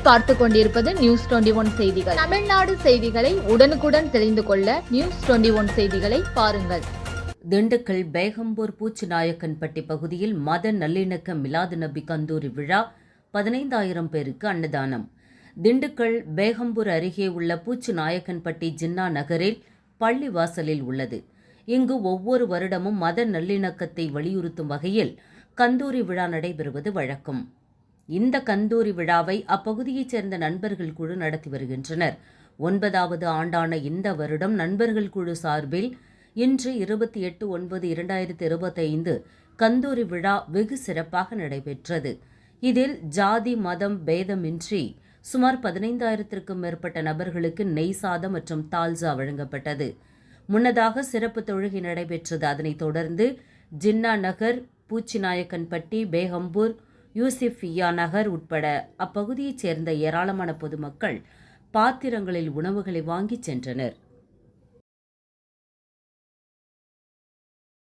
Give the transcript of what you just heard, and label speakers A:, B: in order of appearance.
A: பார்த்து கொண்டிருப்பது news twenty one செய்திகள். தமிழ்நாடு செய்திகளை உடனுக்குடன் தெரிந்து கொள்ள நியூஸ் டுவெண்டி ஒன் செய்திகளை பாருங்கள்.
B: திண்டுக்கல் பேகம்பூர் பூச்சிநாயக்கன்பட்டி பகுதியில் மத நல்லிணக்க மிலாது நபி கந்தூரி விழா பதினைந்தாயிரம் பேருக்கு அன்னதானம். திண்டுக்கல் பேகம்பூர் அருகே உள்ள பூச்சிநாயக்கன்பட்டி ஜின்னா நகரில் பள்ளி வாசலில் உள்ளது. இங்கு ஒவ்வொரு வருடமும் மத நல்லிணக்கத்தை வலியுறுத்தும் வகையில் கந்தூரி விழா நடைபெறுவது வழக்கம். இந்த கந்தூரி விழாவை அப்பகுதியைச் சேர்ந்த நண்பர்கள் குழு நடத்தி வருகின்றனர். ஒன்பதாவது ஆண்டான இந்த வருடம் நண்பர்கள் குழு சார்பில் இன்று இருபத்தி எட்டு ஒன்பது இரண்டாயிரத்தி இருபத்தைந்து கந்தூரி விழா வெகு சிறப்பாக நடைபெற்றது. இதில் ஜாதி மதம் பேதமின்றி சுமார் பதினைந்தாயிரத்திற்கும் மேற்பட்ட நபர்களுக்கு நெய் சாதம் மற்றும் தால்சா வழங்கப்பட்டது. முன்னதாக சிறப்பு தொழுகை நடைபெற்றது. அதனைத் தொடர்ந்து ஜின்னா நகர் பூச்சிநாயக்கன்பட்டி பேகம்பூர் யூசிஃபியா நகர் உட்பட அப்பகுதியைச் சேர்ந்த ஏராளமான பொதுமக்கள் பாத்திரங்களில் உணவுகளை வாங்கிச் சென்றனர்.